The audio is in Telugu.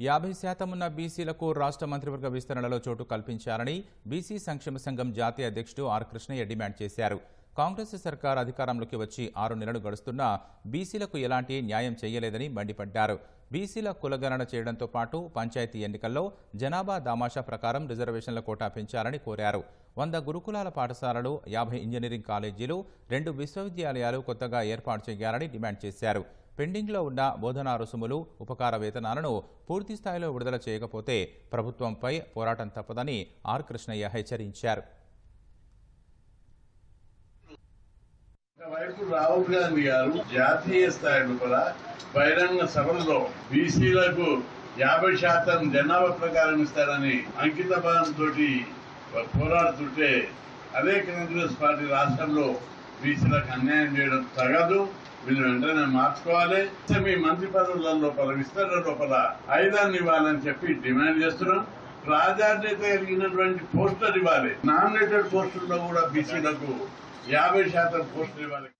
యాభై శాతం ఉన్న బీసీలకు రాష్ట్ర మంత్రివర్గ విస్తరణలో చోటు కల్పించాలని బీసీ సంక్షేమ సంఘం జాతీయ అధ్యక్షుడు ఆర్ కృష్ణయ్య డిమాండ్ చేశారు. కాంగ్రెస్ సర్కార్ అధికారంలోకి వచ్చి ఆరు నెలలు గడుస్తున్నా బీసీలకు ఎలాంటి న్యాయం చేయలేదని మండిపడ్డారు. బీసీల కులగణన చేయడంతో పాటు పంచాయతీ ఎన్నికల్లో జనాభా దామాషా ప్రకారం రిజర్వేషన్ల కోటా పెంచాలని కోరారు. వంద గురుకులాల పాఠశాలలు యాభై ఇంజనీరింగ్ కాలేజీలు రెండు విశ్వవిద్యాలయాలు కొత్తగా ఏర్పాటు చేయాలని డిమాండ్ చేశారు. పెండింగ్లో ఉన్న బోధనా రుసుములు ఉపకార వేతనాలను పూర్తి స్థాయిలో విడుదల చేయకపోతే ప్రభుత్వంపై పోరాటం తప్పదని ఆర్ కృష్ణయ్య హెచ్చరించారు. వైపు రాహుల్ గాంధీ గారు జాతీయ స్థాయి లోపల బహిరంగ సభలో బీసీలకు యాభై శాతం జనాభా ప్రకారం ఇస్తారని అంకిత భావంతో పోరాడుతుంటే అదే కాంగ్రెస్ పార్టీ రాష్ట్రంలో బీసీలకు అన్యాయం చేయడం తగదు. వీళ్ళు వెంటనే మార్చుకోవాలి. మీ మంత్రి పదవులలో లోపల విస్తరణ లోపల ఐదాన్ని ఇవ్వాలని చెప్పి డిమాండ్ చేస్తున్నాం. ప్రాధాన్యత కలిగినటువంటి పోస్టర్ ఇవ్వాలి. నామినేటెడ్ పోస్టుల్లో కూడా బీసీలకు యాభై శాతం పోస్టులు ఇవ్వాలి.